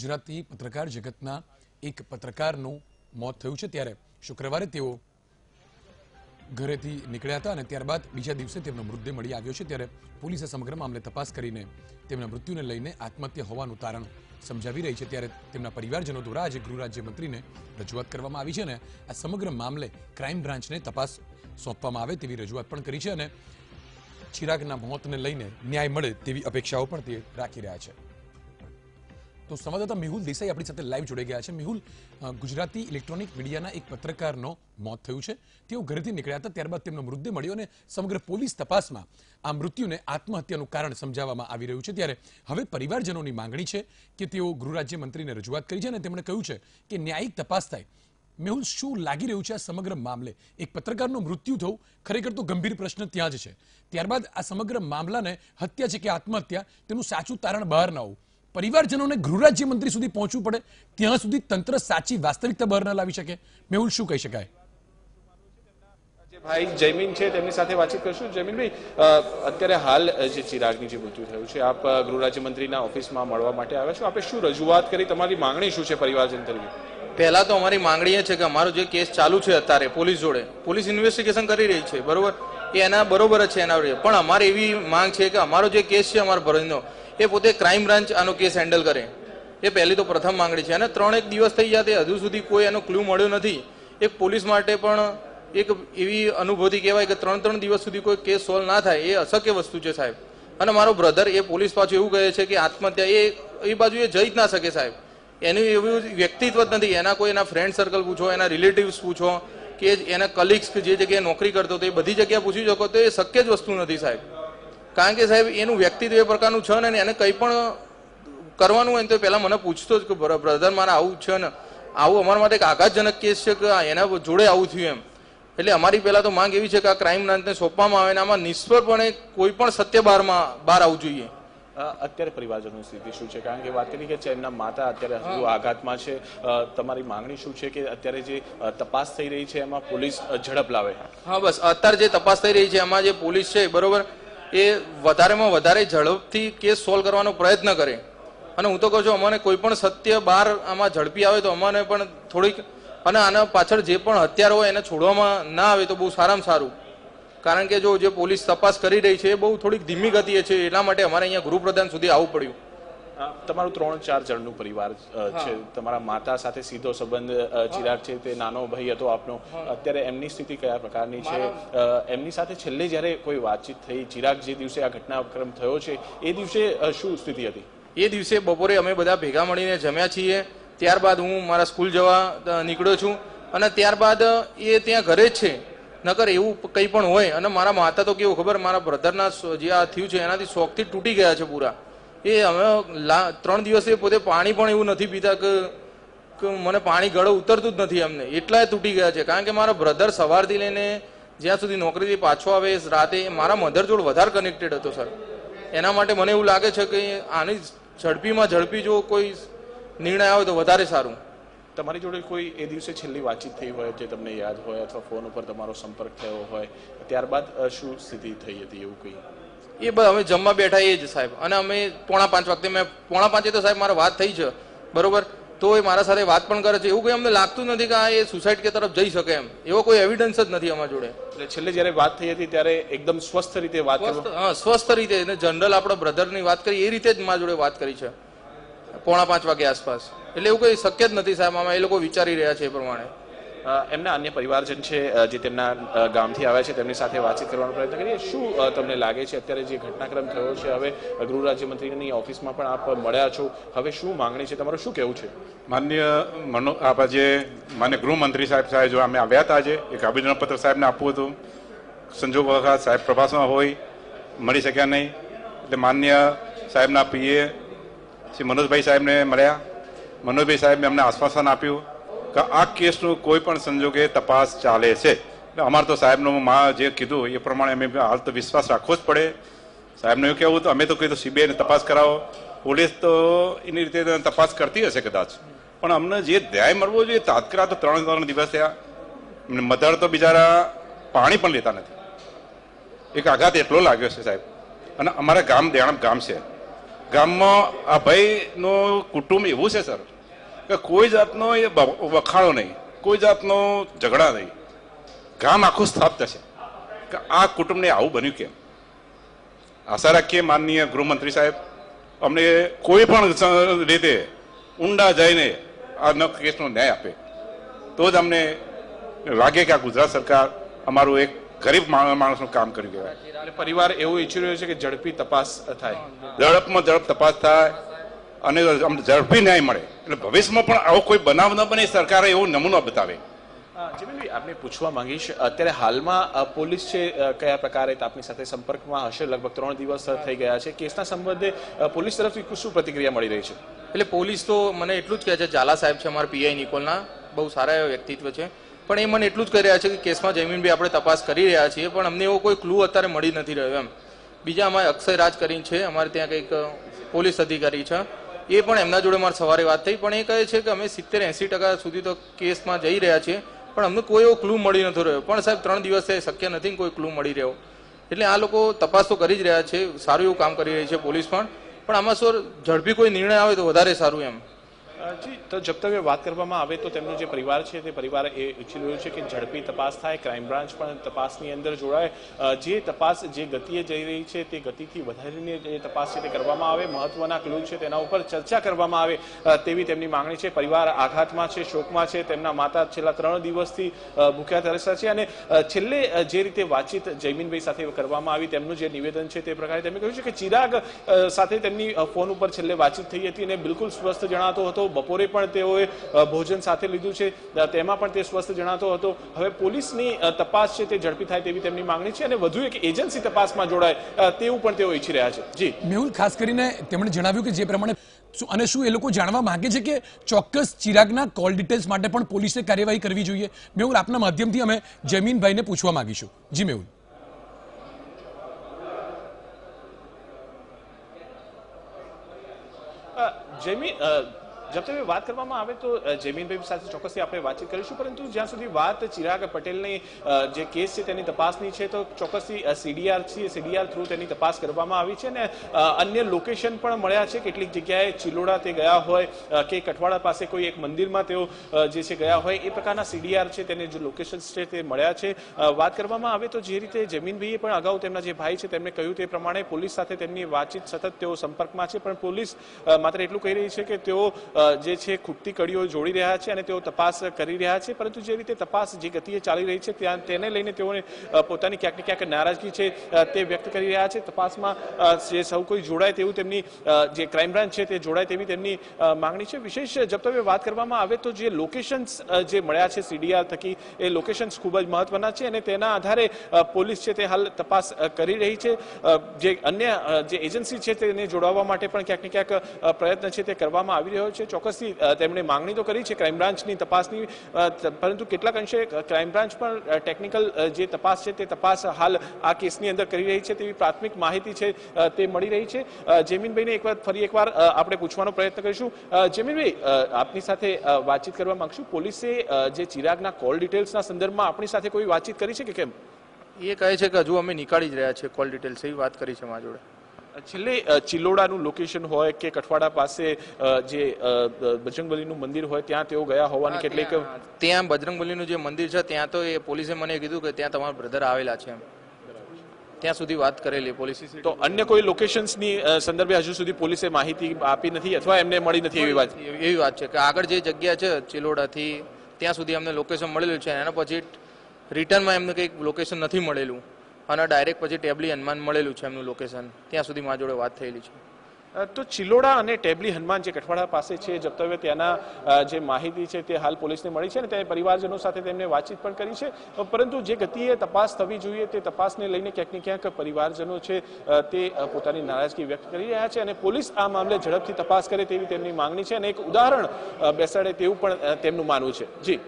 ગુજરાતની પત્રકાર જગતના એક પત્રકારનું મોત થયું છે ત્યારે શુક્રવારે તેઓ ઘરેથી નીકળ્યા હતા અને ત્યારબાદ બીજા દિવસે તેમનો મૃતદેહ મળી આવ્યો છે ત્યારે પોલીસે સમગ્ર મામલે તપાસ કરીને તેમના મૃત્યુને લઈને આત્મહત્યા હોવાનું તારણ સમજાવી રહી છે. ત્યારે તેમના પરિવારજનો દ્વારા આજે ગૃહ રાજ્યમંત્રીને રજૂઆત કરવામાં આવી છે અને આ સમગ્ર મામલે ક્રાઇમ બ્રાન્ચને તપાસ સોંપવામાં આવે તેવી રજૂઆત પણ કરી છે અને ચિરાગના મોતને લઈને ન્યાય મળે તેવી અપેક્ષાઓ પણ તે રાખી રહ્યા છે. તો સંવાદદાતા મેહુલ દેસાઈ આપણી સાથે લાઈવ જોડાઈ ગયા છે. મેહુલ ગુજરાતી ઇલેક્ટ્રોનિક મીડિયાના એક પત્રકારનો મોત થયું છે. તેઓ ઘરેથી નીકળ્યા હતા, ત્યારબાદ તેમનો મૃતદેહ મળ્યો અને સમગ્ર પોલીસ તપાસમાં આ મૃત્યુને આત્મહત્યાનું કારણ સમજાવવામાં આવી રહ્યું છે. ત્યારે હવે પરિવારજનોની માંગણી છે કે તેઓ ગૃહ રાજ્યમંત્રીને રજૂઆત કરી છે અને તેમણે કહ્યું છે કે ન્યાયિક તપાસ થાય. મેહુલ, શું લાગી રહ્યું છે આ સમગ્ર મામલે? એક પત્રકારનું મૃત્યુ થવું ખરેખર તો ગંભીર પ્રશ્ન ત્યાં જ છે. ત્યારબાદ આ સમગ્ર મામલાને હત્યા છે કે આત્મહત્યા, તેનું સાચું તારણ બહાર ના આવવું. પરિવારજનોને ગૃહ રાજ્યમંત્રી સુધી પહોંચવું પડે ત્યાં સુધી તંત્ર સાચી વાસ્તવિકતા બહાર ન લાવી શકે. મેહુલ શું કહી શકાય? જે ભાઈ જયમીન છે તેમની સાથે વાતચીત કરશું. જયમીનભાઈ અત્યારે હાલ જે ચિરાગની જે મૃત્યુ થયું છે આપ ગૃહ રાજ્યમંત્રીના ઓફિસમાં મળવા માટે આવ્યા છો. આપે શું રજૂઆત કરી? તમારી માંગણી શું છે પરિવારજન તરીકે? પહેલા તો અમારી માંગણી એ છે કે અમારો જે કેસ ચાલુ છે અત્યારે પોલીસ જોડે પોલીસ ઇન્વેસ્ટિગેશન કરી રહી છે બરોબર? એ એના બરોબર જ છે એના પણ અમારે એવી માંગ છે કે અમારો જે કેસ છે અમારા ભરતનો એ પોતે ક્રાઇમ બ્રાન્ચ આનો કેસ હેન્ડલ કરે. એ પહેલી તો પ્રથમ માંગણી છે. અને ત્રણેક દિવસ થઈ ગયા તે હજુ સુધી કોઈ એનો ક્લુ મળ્યો નથી. એક પોલીસ માટે પણ એક એવી અનુભૂતિ કહેવાય કે ત્રણ ત્રણ દિવસ સુધી કોઈ કેસ સોલ્વ ના થાય એ અશક્ય વસ્તુ છે સાહેબ. અને મારો બ્રધર એ પોલીસ પાછું એવું કહે છે કે આત્મહત્યા એ એ બાજુ એ જઈ જ ના શકે સાહેબ. એનું એવું વ્યક્તિત્વ જ નથી. એના કોઈ એના ફ્રેન્ડ સર્કલ પૂછો, એના રિલેટિવ્સ પૂછો કે એના કલીગ્સ જે જગ્યાએ નોકરી કરતો હતો એ બધી જગ્યાએ પૂછી શકો તો એ શક્ય જ વસ્તુ નથી સાહેબ. કારણ કે સાહેબ એનું વ્યક્તિત્વ એ પ્રકારનું છે ને એને કંઈ પણ કરવાનું હોય ને તો પહેલાં મને પૂછતો જ કે બ્રધર મારે આવું છે ને આવું અમારા માટે એક આઘાતજનક કેસ છે કે એના જોડે આવું થયું એમ? એટલે અમારી પહેલાં તો માંગ એવી છે કે આ ક્રાઇમ બ્રાન્ચને સોંપવામાં આવે ને આમાં નિષ્ફળપણે કોઈ પણ સત્ય બહારમાં બહાર આવવું જોઈએ. અત્યારે પરિવારજનોની સ્થિતિ શું છે? કારણ કે વાત કરી કે છે એમના માતા અત્યારે હજુ આઘાતમાં છે. તમારી માંગણી શું છે કે અત્યારે જે તપાસ થઈ રહી છે એમાં પોલીસ ઝડપ લાવે? હા બસ. અત્યારે જે તપાસ થઈ રહી છે એમાં જે પોલીસ છે બરોબર એ વધારેમાં વધારે ઝડપથી કેસ સોલ્વ કરવાનો પ્રયત્ન કરે. અને હું તો કહું છું, અમને કોઈ પણ સત્ય બહાર આમાં ઝડપી આવે તો અમને પણ થોડીક, અને આના પાછળ જે પણ હત્યારો હોય એને છોડવામાં ના આવે તો બહુ સારામાં સારું. કારણ કે જો જે પોલીસ તપાસ કરી રહી છે, એ બહુ થોડીક ધીમી ગતિએ છે, એટલા માટે અમારે અહીંયા ગૃહપ્રધાન સુધી આવવું પડ્યું. તમારું ત્રણ ચાર જણનું પરિવાર છે. તમારા માતા સાથે સીધો સંબંધ ચિરાગ છે તે નાનો ભાઈ હતો આપનો. અત્યારે એમની સ્થિતિ કયા પ્રકારની છે? એમની સાથે છેલ્લે જ્યારે કોઈ વાતચીત થઈ ચિરાગ જે દિવસે આ ઘટનાક્રમ થયો છે એ દિવસે શું સ્થિતિ હતી? એ દિવસે બપોરે અમે બધા ભેગા મળીને જમ્યા છીએ. ત્યારબાદ હું મારા સ્કૂલ જવા નીકળ્યો છું. અને ત્યારબાદ એ ત્યાં ઘરે જ છે. નકર એવું કંઈ પણ હોય. અને મારા માતા તો કેવું ખબર મારા બ્રધરના જે આ થયું છે એનાથી શોખથી તૂટી ગયા છે પૂરા. એ અમે ત્રણ દિવસે પોતે પાણી પણ એવું નથી પીતા કે મને પાણી ગળો ઉતરતું જ નથી અમને એટલા તૂટી ગયા છે. કારણ કે મારા બ્રધર સવારથી લઈને જ્યાં સુધી નોકરીથી પાછો આવે રાતે મારા મધર જોડ વધારે કનેક્ટેડ હતો સર એના માટે મને એવું લાગે છે કે આની ઝડપીમાં ઝડપી જો કોઈ નિર્ણય આવે તો વધારે સારું. તમારી જોડે કોઈ એ દિવસે છેલ્લી વાતચીત થઈ હોય જે તમને યાદ હોય અથવા ફોન ઉપર તમારો સંપર્ક થયો હોય, ત્યારબાદ શું સ્થિતિ થઈ હતી એવું કંઈ? એ બસ અમે જમવા બેઠા એ જ સાહેબ. અને અમે પોણા પાંચ વખતે મેં પોણા પાંચે તો સાહેબ મારે વાત થઈ છે. બરોબર? તો એ મારા સાથે વાત પણ કરે છે. એવું કંઈ અમને લાગતું નથી કે આ એ સુસાઇડ કે તરફ જઈ શકે એમ. એવો કોઈ એવિડન્સ જ નથી અમારા જોડે. એટલે છેલ્લે જ્યારે વાત થઈ હતી ત્યારે એકદમ સ્વસ્થ રીતે વાત હા સ્વસ્થ રીતે. અને જનરલ આપણા બ્રધરની વાત કરી એ રીતે જ મારા જોડે વાત કરી છે. પોણા પાંચ વાગે આસપાસ. એટલે એવું કંઈ શક્ય જ નથી સાહેબ. આમાં એ લોકો વિચારી રહ્યા છે એ પ્રમાણે. એમના અન્ય પરિવારજન છે જે તેમના ગામથી આવ્યા છે, તેમની સાથે વાતચીત કરવાનો પ્રયત્ન કરીએ. શું તમને લાગે છે અત્યારે જે ઘટનાક્રમ થયો છે? હવે ગૃહ રાજ્યમંત્રીની ઓફિસમાં પણ આપ મળ્યા છો. હવે શું માંગણી છે તમારું? શું કહેવું છે? માન્ય મનો, આપ જે માન્ય ગૃહમંત્રી સાહેબ સાહેબ જો અમે આવ્યા હતા આજે એક આવેદનપત્ર સાહેબને આપવું હતું. સંજોગ વખત સાહેબ પ્રવાસમાં હોય, મળી શક્યા નહીં. એટલે માન્ય સાહેબના પીએ શ્રી મનોજભાઈ સાહેબને મળ્યા. મનોજભાઈ સાહેબને અમને આશ્વાસન આપ્યું. કે આ કેસનું કોઈ પણ સંજોગે તપાસ ચાલે છે. એટલે અમારે તો સાહેબનું માં જે કીધું એ પ્રમાણે અમે હાલ તો વિશ્વાસ રાખવો જ પડે. સાહેબને એવું કહેવું તો અમે તો કીધું સીબીઆઈને તપાસ કરાવો. પોલીસ તો એની રીતે તપાસ કરતી હશે કદાચ. પણ અમને જે ધ્યાય મળવો જોઈએ તાત્કાલ તો ત્રણ ત્રણ દિવસ થયા. મધર તો બિચારા પાણી પણ લેતા નથી. એક આઘાત એટલો લાગ્યો છે સાહેબ. અને અમારા ગામ દેણપ ગામ છે. ગામમાં આ ભાઈનું કુટુંબ એવું છે, સર કે કોઈ જાતનો એ વખાણો નહીં. કોઈ જાતનો ઝઘડા નહીં. ગામ આખું સ્થાપ્ત છે. કે આ કુટુંબને આવું બન્યું કેમ? આશા રાખીએ માનનીય ગૃહમંત્રી સાહેબ અમને કોઈ પણ રીતે ઊંડા જઈને આ ન કેસનો ન્યાય આપે. તો જ અમને લાગે કે આ ગુજરાત સરકાર અમારું એક ગરીબ માણસનું કામ કરી કહેવાય પરિવાર એવું ઈચ્છી રહ્યો છે કે ઝડપી તપાસ થાય. ઝડપમાં ઝડપ તપાસ થાય. અને ઝડપી ન્યાય મળે. એટલે ભવિષ્યમાં પણ આવો કોઈ બનાવ ન બને સરકારે એવો નમૂનો બતાવે. અ, જીમીનભાઈ આપને પૂછવા માંગીશ અત્યારે હાલમાં પોલીસ છે કયા પ્રકારે આપની સાથે સંપર્કમાં હશે? લગભગ ત્રણ દિવસ થઈ ગયા છે. કેસના સંબંધે પોલીસ તરફથી શું પ્રતિક્રિયા મળી રહી છે? એટલે પોલીસ તો મને એટલું જ કહે છે ઝાલા સાહેબ છે અમારા પીઆઈ નિકોલના બહુ સારા એવા વ્યક્તિત્વ છે. પણ એ મને એટલું જ કહી રહ્યા છે કે કેસમાં જમીનભાઈ આપણે તપાસ કરી રહ્યા છીએ પણ અમને એવો કોઈ ક્લુ અત્યારે મળી નથી રહ્યો એમ. બીજા અમારે અક્ષય રાજ કરીને છે અમારે ત્યાં કંઈક પોલીસ અધિકારી છે. એ પણ એમના જોડે મારે સવારે વાત થઈ, પણ એ કહે છે કે અમે સિત્તેર એંસી ટકા સુધી તો કેસમાં જઈ રહ્યા છીએ, પણ અમને કોઈ એવો ક્લુ મળી નથી રહ્યો. પણ સાહેબ, ત્રણ દિવસે શક્ય નથી કોઈ ક્લુ મળી રહ્યો. એટલે આ લોકો તપાસ તો કરી જ રહ્યા છે, સારું એવું કામ કરી રહી છે પોલીસ પણ. પણ આમાં સર ઝડપી કોઈ નિર્ણય આવે તો વધારે સારું એમ. જી, તો તક વાત કરવામાં આવે તો તેમનો જે પરિવાર છે તે પરિવાર એ ઈચ્છી રહ્યો છે કે ઝડપી તપાસ થાય, ક્રાઇમ બ્રાન્ચ પણ તપાસની અંદર જોડાય. જે તપાસ જે ગતિએ જઈ રહી છે તે ગતિથી વધારીને જે તપાસ છે તે કરવામાં આવે. મહત્વના ક્લુ છે તેના ઉપર ચર્ચા કરવામાં આવે તેવી તેમની માંગણી છે. પરિવાર આઘાતમાં છે, શોકમાં છે, તેમના માતા છેલ્લા ત્રણ દિવસથી ભૂખ્યા તરસ્યા છે અને છેલ્લે જે રીતે વાતચીત જયમીનભાઈ સાથે કરવામાં આવી તેમનું જે નિવેદન છે તે પ્રકારે તેમણે કહ્યું છે કે ચિરાગ સાથે તેમની ફોન ઉપર છેલ્લે વાતચીત થઈ હતી અને બિલકુલ સ્વસ્થ જણાતો હતો. બપોરે પણ તેઓએ ભોજન સાથે લીધું છે. તેમાં પણ તે સ્વસ્થ જણાતો હતો. હવે પોલીસની તપાસ છે તે ઝડપી થાય તેવી તેમની માંગણી છે અને વધુ એક એજન્સી તપાસમાં જોડાય તેવું પણ તેઓ ઈચ્છી રહ્યા છે. જી. મેહુલ ખાસ કરીને તેમણે જણાવ્યું કે જે પ્રમાણે શું- અને શું એ લોકો જાણવા માંગે છે કે ચોક્કસ ચિરાગના કોલ ડિટેલ્સ માટે પણ પોલીસે કાર્યવાહી કરવી જોઈએ? મેહુલ આપના માધ્યમથી અમે જમીનભાઈને પૂછવા માંગીશું. જી મેહુલ. અ, જેમી અ, જબ તક વાત કરવામાં આવે તો જયમીનભાઈ સાથે ચોક્કસથી આપણે વાતચીત કરીશું પરંતુ જ્યાં સુધી વાત ચિરાગ પટેલની જે કેસ છે તેની તપાસની છે તો ચોક્કસથી સીડીઆર છે સીડીઆર થ્રુ તેની તપાસ કરવામાં આવી છે અને અન્ય લોકેશન પણ મળ્યા છે. કેટલીક જગ્યાએ ચિલોડા તે ગયા હોય કે કઠવાડા પાસે કોઈ એક મંદિરમાં તેઓ જે છે ગયા હોય એ પ્રકારના સીડીઆર છે તેને જે લોકેશન છે તે મળ્યા છે. વાત કરવામાં આવે તો જે રીતે જમીનભાઈએ પણ અગાઉ તેમના જે ભાઈ છે તેમણે કહ્યું તે પ્રમાણે પોલીસ સાથે તેમની વાતચીત સતત તેઓ સંપર્કમાં છે પણ પોલીસ માત્ર એટલું કહી રહી છે કે તેઓ જે છે, ખૂટતી કડીઓ જોડી રહ્યા છે અને તેઓ તપાસ કરી રહ્યા છે. પરંતુ જે રીતે તપાસ જે ગતિએ ચાલી રહી છે, ત્યાં તેને લઈને તેઓને પોતાની ક્યાંક ને ક્યાંક નારાજગી છે તે વ્યક્ત કરી રહ્યા છે. તપાસમાં જે સૌ કોઈ જોડાય તેવું તેમની જે ક્રાઇમ બ્રાન્ચ છે તે જોડાય તેવી તેમની માંગણી છે. વિશેષ જપ્તવ્ય વાત કરવામાં આવે તો જે લોકેશન્સ જે મળ્યા છે સીડીઆર થકી, એ લોકેશન્સ ખૂબ જ મહત્વના છે અને તેના આધારે પોલીસ છે તે હાલ તપાસ કરી રહી છે. જે અન્ય જે એજન્સી છે તેને જોડાવવા માટે પણ ક્યાંક ને ક્યાંક પ્રયત્ન છે તે કરવામાં આવી રહ્યો છે. ચોક્કસથી તેમણે માંગણી તો કરી છે ક્રાઇમ બ્રાન્ચની તપાસની પરંતુ કેટલાક અંશે ક્રાઇમ બ્રાન્ચ પણ ટેકનિકલ જે તપાસ છે તે તપાસ હાલ આ કેસની અંદર કરી રહી છે તેવી પ્રાથમિક માહિતી છે તે મળી રહી છે. જેમીનભાઈને એકવાર, ફરી એકવાર આપણે પૂછવાનો પ્રયત્ન કરીશું. જેમીનભાઈ આપની સાથે વાતચીત કરવા માંગશું. પોલીસે જે ચિરાગના કોલ ડિટેલ્સના સંદર્ભમાં આપણી સાથે કોઈ વાતચીત કરી છે કે કેમ? એ કહે છે કે હજુ અમે નીકાળી જ રહ્યા છીએ કોલ ડિટેલ્સ, એવી વાત કરી છે મારા જોડે. છેલ્લે ચિલોડાનું લોકેશન હોય કે કઠવાડા પાસે જે બજરંગબલીનું મંદિર હોય ત્યાં તેઓ ગયા હોવાની કેટલીક ત્યાં- ત્યાં બજરંગબલીનું જે મંદિર છે ત્યાં તો એ પોલીસે મને કીધું કે ત્યાં તમારા બ્રધર આવેલા છે ત્યાં સુધી વાત કરેલી પોલીસ તો અન્ય કોઈ લોકેશન્સની સંદર્ભે હજુ સુધી પોલીસે માહિતી આપી નથી અથવા એમને મળી નથી એવી વાત? એવી વાત છે કે આગળ જે જગ્યા છે ચિલોડાથી ત્યાં સુધી અમને લોકેશન મળેલું છે એના પછી રિટર્નમાં એમને કંઈક લોકેશન નથી મળેલું. અને ડાયરેક્ટ પછી ટેબલી હનુમાન મળેલું છે એમનું લોકેશન ત્યાં સુધી મારા જોડે વાત થયેલી છે. તો ચિલોડા અને ટેબલી હનુમાન જે કઠવાડા પાસે છે જપ્તવ્ય ત્યાંના જે માહિતી છે તે હાલ પોલીસને મળી છે અને ત્યાં પરિવારજનો સાથે તેમને વાતચીત પણ કરી છે. પરંતુ જે ગતિએ તપાસ થવી જોઈએ તે તપાસને લઈને ક્યાંક ને ક્યાંક પરિવારજનો છે તે પોતાની નારાજગી વ્યક્ત કરી રહ્યા છે અને પોલીસ આ મામલે ઝડપથી તપાસ કરે તેવી તેમની માંગણી છે અને એક ઉદાહરણ બેસાડે તેવું પણ તેમનું માનવું છે. જી.